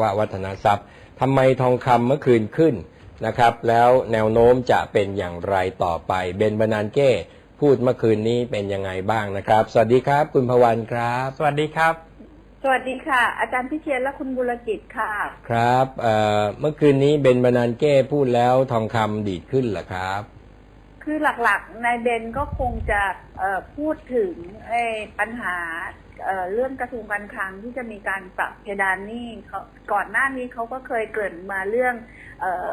ว่าวัฒนทรัพย์ทำไมทองคำเมื่อคืนขึ้นนะครับ แล้วแนวโน้มจะเป็นอย่างไรต่อไป เบนบานานเก้พูดเมื่อคืนนี้เป็นยังไงบ้างนะครับ สวัสดีครับ คุณพวันครับ สวัสดีครับ สวัสดีค่ะ อาจารย์พิเชียนและคุณบุรกิจค่ะ ครับเอ่อเมื่อคืนนี้เบนบานานเก้พูดแล้วทองคำดีดขึ้นเหรอครับ คือหลักๆนายเบนก็คงจะเอ่อพูดถึงไอ้ปัญหา เเรื่องกระทรวงการคลังที่จะมีการปรับเพดานนี้เขาก่อนหน้านี้เขาก็เคยเกิดมาเรื่องเอ่อ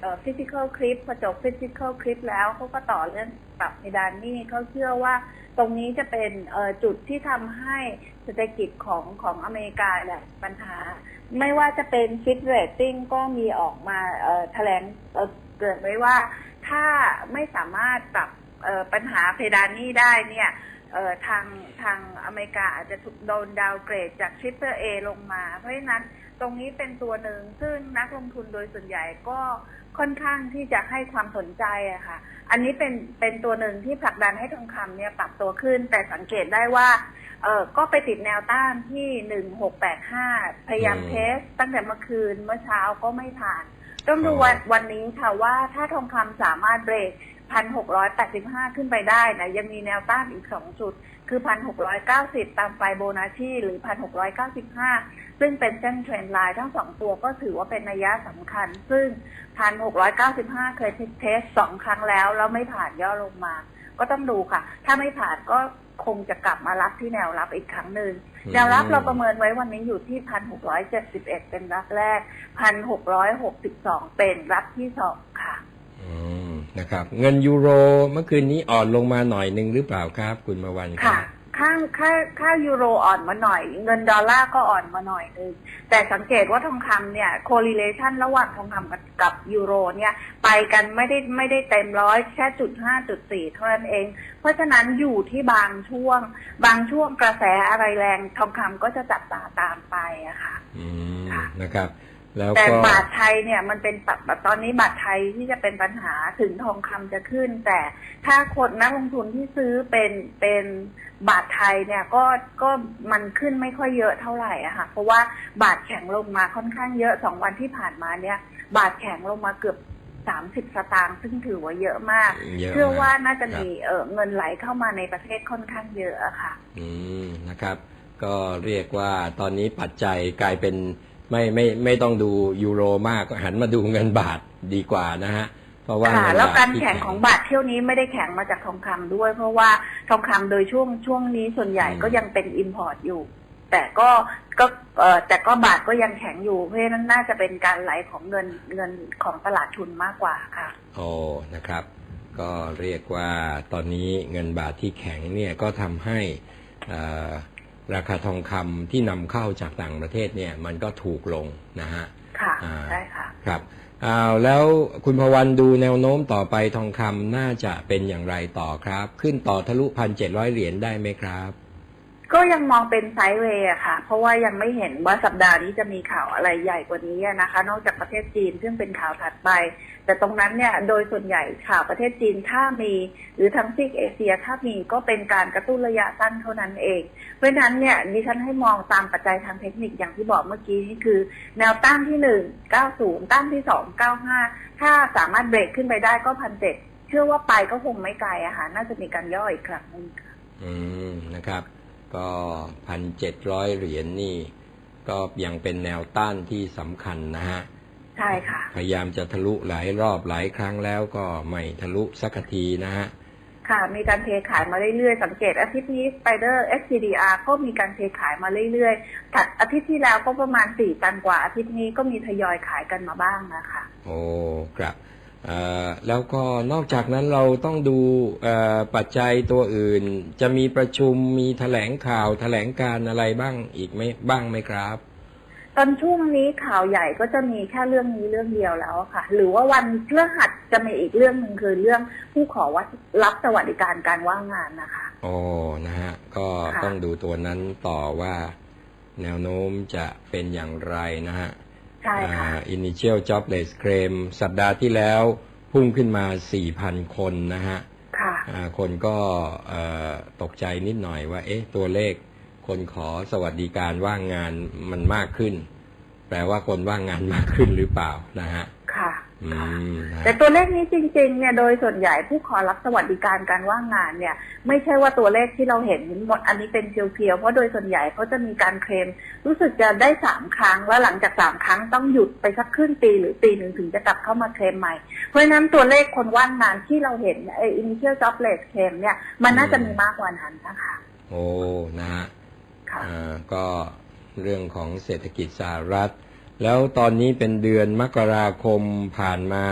เอ่อ physical clip พอจบ physical clip แล้วเขาก็ต่อเรื่องปรับเพดานนี้เขาเชื่อว่าตรงนี้จะเป็นจุดที่ทำให้เศรษฐกิจของของอเมริกาแหละปัญหา ไม่ว่าจะเป็นฟิตเรตติ้งก็มีออกมาแถลงเกิดไว้ว่าถ้าไม่สามารถปรับปัญหาเพดานนี้ได้เนี่ย เอ่อทางทางอเมริกาอาจจะถูกโดนดาวเกรดจากทริปเปอร์เอลงมา เพราะฉะนั้นตรงนี้เป็นตัวหนึ่งซึ่งนักลงทุนโดยส่วนใหญ่ก็ค่อนข้างที่จะให้ความสนใจอะค่ะ อันนี้เป็นเป็นตัวหนึ่งที่ผลักดันให้ทองคำเนี่ยปรับตัวขึ้น แต่สังเกตได้ว่าเออก็ไปติดแนวต้านที่หนึ่งหกแปดห้าพยายามอืมเทส ตั้งแต่เมื่อคืนเมื่อเช้าก็ไม่ผ่าน ต้องดูวันวันนี้ค่ะว่าถ้าทองคำสามารถเบรก พันหกร้อยแปดสิบห้าขึ้นไปได้นะยังมีแนวต้านอีกสองจุด คือพันหกร้อยเก้าสิบตามไฟโบนัชชีหรือพันหกร้อยเก้าสิบห้าซึ่งเป็นเส้นเทรนด์ไลน์ทั้งสองตัวก็ถือว่าเป็นนัยยะสำคัญ ซึ่งพันหกร้อยเก้าสิบห้าเคยเทสสองครั้งแล้ว แล้วไม่ผ่านย่อลงมา ก็ต้องดูค่ะ ถ้าไม่ผ่านก็คงจะกลับมารับที่แนวรับอีกครั้งหนึ่งแนวรับเราประเมินไว้วันนี้อยู่ที่พันหกร้อยเจ็ดสิบเอ็ดเป็นรับแรกพันหกร้อยหกสิบสองเป็นรับที่สองค่ะอืม นะครับ เงินยูโรเมื่อคืนนี้อ่อนลงมาหน่อยหนึ่งหรือเปล่าครับ คุณมาวันครัค่ะบค่าค่าค่ายูโรอ่อนมาหน่อย เงินดอลลาร์ก็อ่อนมาหน่อยนึงแต่สังเกตว่าทองคำเนี่ย correlation ระหว่างทองคำกับกับยูโรเนี่ย ไปกันไม่ได้ไม่ได้เต็มร้อยแค่จุดห้าจุดสี่เท่านั้นเอง เพราะฉะนั้นอยู่ที่บางช่วง บางช่วงกระแสอะไรแรงทองคำก็จะจับตาตามไปอะค่ะ อืมค่ะนะครับ แล้วแต่ก็บาทไทยเนี่ยมันเป็นแบบตอนนี้บาทไทยที่จะเป็นปัญหาถึงทองคำจะขึ้น แต่ถ้าคนนักลงทุนที่ซื้อเป็นเป็นบาทไทยเนี่ยก็ก็มันขึ้นไม่ค่อยเยอะเท่าไหร่อะค่ะ เพราะว่าบาทแข็งลงมาค่อนข้างเยอะสองวันที่ผ่านมาเนี่ย บาทแข็งลงมาเกือบสามสิบสตางค์ซึ่งถือว่าเยอะมากเยอะเชื่อว่าครับน่าจะมีเออเงินไหลเข้ามาในประเทศค่อนข้างเยอะอะค่ะ อืมนะครับ ก็เรียกว่าตอนนี้ปัจจัยกลายเป็น ไม่ไม่ไม่ต้องดูยูโรมากก็หันมาดูเงินบาทดีกว่านะฮะเพราะว่าค่ะเงินแล้วบาทการที่แข่งของบาทเที่ยวนี้ไม่ได้แข่งมาจากทองคำด้วย เพราะว่าทองคำโดยช่วงช่วงนี้ส่วนใหญ่ก็ยังเป็นอิมพอร์ตอยู่ แต่ก็ก็เออแต่ก็บาทก็ยังแข็งอยู่ เพราะฉะนั้นน่าจะเป็นการไหลของเงินเงินของตลาดทุนมากกว่าค่ะโอ้นะครับ ก็เรียกว่าตอนนี้เงินบาทที่แข็งเนี่ยก็ทำให้เอ่อ ราคาทองคำที่นำเข้าจากต่างประเทศเนี่ยมันก็ถูกลงนะฮะค่ะอ่าใช่ค่ะครับอ้าวแล้วคุณพวันดูแนวโน้มต่อไปทองคำน่าจะเป็นอย่างไรต่อครับ ขึ้นต่อทะลุพันเจ็ดร้อยเหรียญได้ไหมครับ ก็ยังมองเป็นไซด์เวย์อะค่ะ เพราะว่ายังไม่เห็นว่าสัปดาห์นี้จะมีข่าวอะไรใหญ่กว่านี้นะคะ นอกจากประเทศจีนซึ่งเป็นข่าวถัดไป แต่ตรงนั้นเนี่ยโดยส่วนใหญ่ข่าวประเทศจีนถ้ามี หรือทั้งซีกเอเชียถ้ามีก็เป็นการกระตุ้นระยะสั้นเท่านั้นเอง เพราะฉะนั้นเนี่ยดิฉันให้มองตามปัจจัยทางเทคนิคอย่างที่บอกเมื่อกี้นี่คือ แนวต้านที่หนึ่งเก้าศูนย์ต้านที่สองเก้าห้าถ้าสามารถเบรกขึ้นไปได้ก็พันเจ็ดเชื่อว่าไปก็คงไม่ไกลอะค่ะน่าจะมีการย่ออีกครั้งหนึงค่ะอืมนะครับ ก็พันเจ็ดร้อยเหรียญนี่ ก็ยังเป็นแนวต้านที่สำคัญนะฮะ ใช่ค่ะ พยายามจะทะลุหลายรอบหลายครั้งแล้วก็ไม่ทะลุสักทีนะฮะ ค่ะ มีการเทขายมาเรื่อยๆ สังเกตอาทิตย์นี้ Spider SCDR ก็มีการเทขายมาเรื่อยๆถัดอาทิตย์ที่แล้วก็ประมาณสี่ตันกว่า อาทิตย์นี้ก็มีทยอยขายกันมาบ้างนะคะ โอ้ ครับเอ่อ แล้วก็นอกจากนั้นเราต้องดูเอ่อปัจจัยตัวอื่น จะมีประชุมมีแถลงข่าวแถลงการอะไรบ้างอีกไหมบ้างไหมครับ ตอนช่วงนี้ข่าวใหญ่ก็จะมีแค่เรื่องนี้เรื่องเดียวแล้วค่ะ หรือว่าวันเรื่องหัดจะมีอีกเรื่องหนึ่งคือเรื่องผู้ขอวัดรับสวัสดิการการว่างงานนะคะโอ้นะฮะก็ค่ะต้องดูตัวนั้นต่อว่าแนวโน้มจะเป็นอย่างไรนะฮะ ใช่ค่ะอ่า initial jobless claim สัปดาห์ที่แล้วพุ่งขึ้นมา 4,000 คนนะฮะค่ะอ่าคนก็เอ่อตกใจนิดหน่อยว่า เอ๊ะ ตัวเลขคนขอสวัสดิการว่างงานมันมากขึ้น แปลว่าคนว่างงานมากขึ้นหรือเปล่านะฮะค่ะอืค่ะมนะ แต่ตัวเลขนี้จริง ๆ เนี่ยโดยส่วนใหญ่ผู้ขอรับสวัสดิการการว่างงานเนี่ย ไม่ใช่ว่าตัวเลขที่เราเห็นหมดอันนี้เป็นเพียวๆเพราะโดยส่วนใหญ่เขาจะมีการเคลม รู้สึกจะได้สามครั้งแล้วหลังจากสามครั้งต้องหยุดไปสักครึ่งปีหรือปีหนึ่งถึงจะกลับเข้ามาเคลมใหม่ เพราะฉะนั้นตัวเลขคนว่างงานที่เราเห็นไอ้ initial jobless claim เนี่ยมันน่าจะมีมากกว่านั้นนะคะโอ้นะฮะค่ะอ่าก็เรื่องของเศรษฐกิจสหรัฐ แล้วตอนนี้เป็นเดือนมกราคมผ่านมา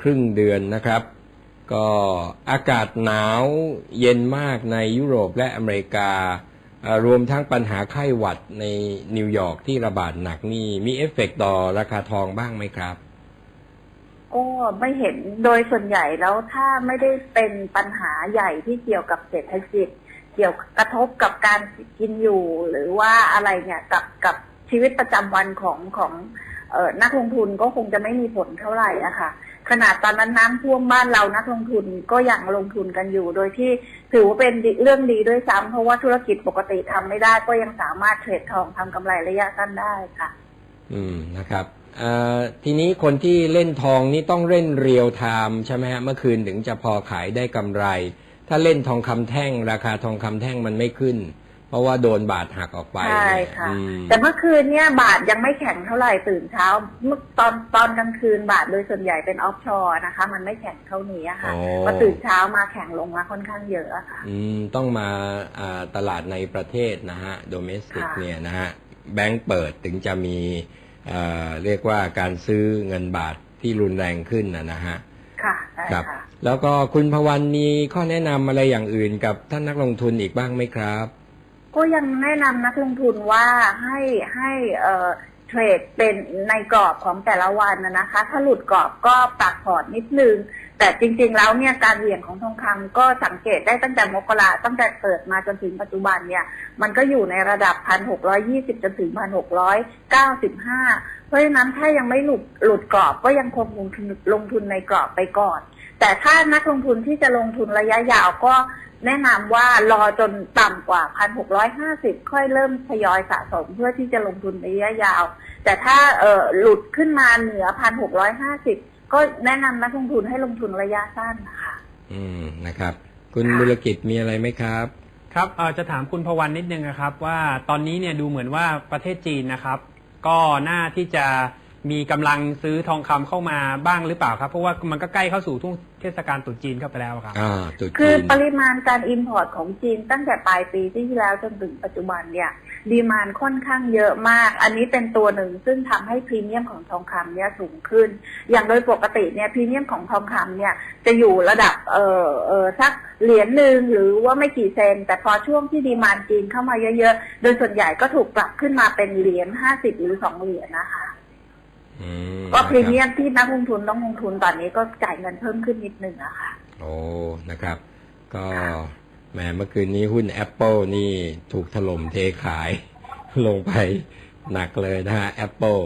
ครึ่งเดือนนะครับ ก็อากาศหนาวเย็นมากในยุโรปและอเมริการวมทั้งปัญหาไข้หวัดในนิวยอร์กที่ระบาดหนักนี่มีเอฟเฟกต์ต่อราคาทองบ้างไหมครับก็ไม่เห็นโดยส่วนใหญ่แล้วถ้าไม่ได้เป็นปัญหาใหญ่ที่เกี่ยวกับเศรษฐกิจ เกี่ยวกระทบกับการกินอยู่หรือว่าอะไรเนี่ยกับกับ ชีวิตประจำวันของของเออนักลงทุนก็คงจะไม่มีผลเท่าไหร่อะค่ะ ขนาดตอนนั้นน้ำท่วมบ้านเรานักลงทุนก็ยังลงทุนกันอยู่ โดยที่ถือว่าเป็นเรื่องดีด้วยซ้ำเพราะว่าธุรกิจปกติทำไม่ได้ก็ยังสามารถเทรดทองทำกำไรระยะสั้นได้ค่ะ อืมนะครับทีนี้คนที่เล่นทองนี่ต้องเล่นเรียลไทม์ใช่ไหมฮะเมื่อคืนถึงจะพอขายได้กำไร ถ้าเล่นทองคำแท่ง ราคาทองคำแท่งมันไม่ขึ้น เพราะว่าโดนบาทหักออกไปใช่เนี่ยค่ะ อืมแต่เมื่อคืนเนี่ยบาทยังไม่แข็งเท่าไหร่ตื่นเช้าเมื่อตอนตอนกลางคืนบาทโดยส่วนใหญ่เป็นออฟชอร์นะคะ มันไม่แข็งเท่านี้อะค่ะโอ้พอตื่นเช้ามาแข็งลงมาค่อนข้างเยอะอะค่ะ อืมต้องมาอ่าตลาดในประเทศนะฮะโดเมสติกค่ะ เนี่ยนะฮะแบงก์เปิดถึงจะมีเอ่อเรียกว่าการซื้อเงินบาทที่รุนแรงขึ้นนะนะฮะ ค่ะใช่ครับ ค่ะ แล้วก็คุณพวันมีข้อแนะนำอะไรอย่างอื่นกับท่านนักลงทุนอีกบ้างไหมครับ ก็ยังแนะนำนักลงทุนว่าให้ให้เอ่อเทรดเป็นในกรอบของแต่ละวันนะนะคะ ถ้าหลุดกรอบก็ปรับพอร์ตนิดนึง แต่จริงๆแล้วเนี่ยการเหวี่ยงของทองคำก็สังเกตได้ตั้งแต่มกราตั้งแต่เปิดมาจนถึงปัจจุบันเนี่ยมันก็อยู่ในระดับพันหกร้อยี่สิบจนถึงพันหกร้อยเก้าสิบห้าเพราะฉะนั้นถ้ายังไม่หลุดหลุดกรอบก็ยังคงลงทุนลงทุนในกรอบไปก่อน แต่ถ้านักลงทุนที่จะลงทุนระยะยาวก็ แนะนำว่ารอจนต่ำกว่าพันหกร้อยห้าสิบค่อยเริ่มทยอยสะสมเพื่อที่จะลงทุนระยะยาว แต่ถ้าเออหลุดขึ้นมาเหนือพันหกร้อยห้าสิบก็แนะนำนักลงทุนให้ลงทุนระยะสั้นนะคะอืมนะครับ คุณค่ะบุรกิจมีอะไรไหมครับครับเอ่อจะถามคุณพวันนิดนึงนะครับ ว่าตอนนี้เนี่ยดูเหมือนว่าประเทศจีนนะครับ ก็น่าที่จะ มีกำลังซื้อทองคำเข้ามาบ้างหรือเปล่าครับ เพราะว่ามันก็ใกล้เข้าสู่ช่วงเทศกาลตรุษจีนเข้าไปแล้วครับอ่าตรุษคือจีนปริมาณการอินพอร์ตของจีนตั้งแต่ปลายปีที่แล้วจนถึงปัจจุบันเนี่ย ดีมานค่อนข้างเยอะมาก อันนี้เป็นตัวหนึ่งซึ่งทำให้พรีเมียมของทองคำเนี่ยสูงขึ้น อย่างโดยปกติเนี่ยพรีเมียมของทองคำเนี่ยจะอยู่ระดับเออเออสักเหรียญหนึ่งหรือว่าไม่กี่เซน แต่พอช่วงที่ดีมานจีนเข้ามาเยอะๆ โดยส่วนใหญ่ก็ถูกปรับขึ้นมาเป็นเหรียญห้าสิบหรือสองเหรียญนะคะอืม ก็พรีเมียนะคบมที่นักลงทุนต้องลงทุนตอนนี้ก็จ่ายเงินเพิ่มขึ้นนิดนึงอะค่ะ โอ้นะครับ ก็แหมเมื่อคืนนี้หุ้น Apple นี่ถูกถล่มเทขาย ลงไปหนักเลยนะฮะ Apple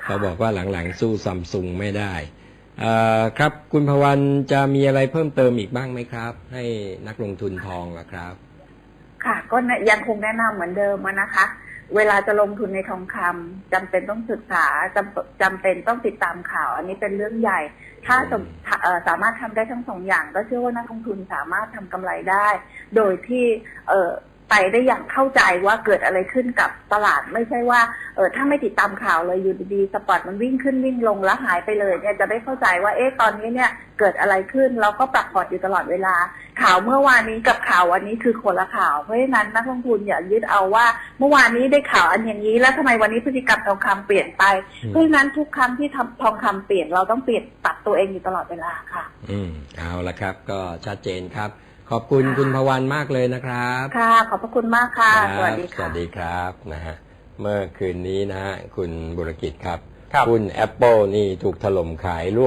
ค่ะเขาบอกว่าหลังๆสู้ซัมซุงไม่ได้เอ่อครับคุณพวันจะมีอะไรเพิ่มเติมอีกบ้างไหมครับ ให้นักลงทุนทองอะครับ ค่ะ ก็แนะยังคงแนะนำเหมือนเดิมอะนะคะ เวลาจะลงทุนในทองคำจำเป็นต้องศึกษาจำจำเป็นต้องติดตามข่าว อันนี้เป็นเรื่องใหญ่ ถ้าสมเอ่อสามารถทำได้ทั้งสองอย่าง ก็เชื่อว่านักลงทุนสามารถทำกำไรได้ โดยที่เอ่อ ไปได้อย่างเข้าใจว่าเกิดอะไรขึ้นกับตลาด ไม่ใช่ว่าเออถ้าไม่ติดตามข่าวเลยอยู่ดีๆสปอตมันวิ่งขึ้นวิ่งลงแล้วหายไปเลยเนี่ยจะได้เข้าใจว่าเอ๊ะตอนนี้เนี่ยเกิดอะไรขึ้นเราก็ปรับพอร์ตอยู่ตลอดเวลา ข่าวเมื่อวานนี้กับข่าววันนี้คือคนละข่าวเพราะฉะนั้นนักลงทุนอย่ายึดเอาว่า เมื่อวานนี้ได้ข่าวอันอย่างนี้ แล้วทำไมวันนี้พฤติกรรมทองคำเปลี่ยนไปอืมเพราะฉะนั้นทุกครั้งที่ทำทองคำเปลี่ยนเราต้องเปลี่ยนปรับตัวเองอยู่ตลอดเวลาค่ะ อืมเอาละครับ ก็ชัดเจนครับ ขอบคุณค่ะคุณพวันมากเลยนะครับ ค่ะ ขอบพระคุณมากค่ะครับสวัสดีสค่ะวัสดีครับนะฮะ เมื่อคืนนี้นะฮะคุณบุรกิจครับครับหุ้น Apple นี่ถูกถล่มขายร่วง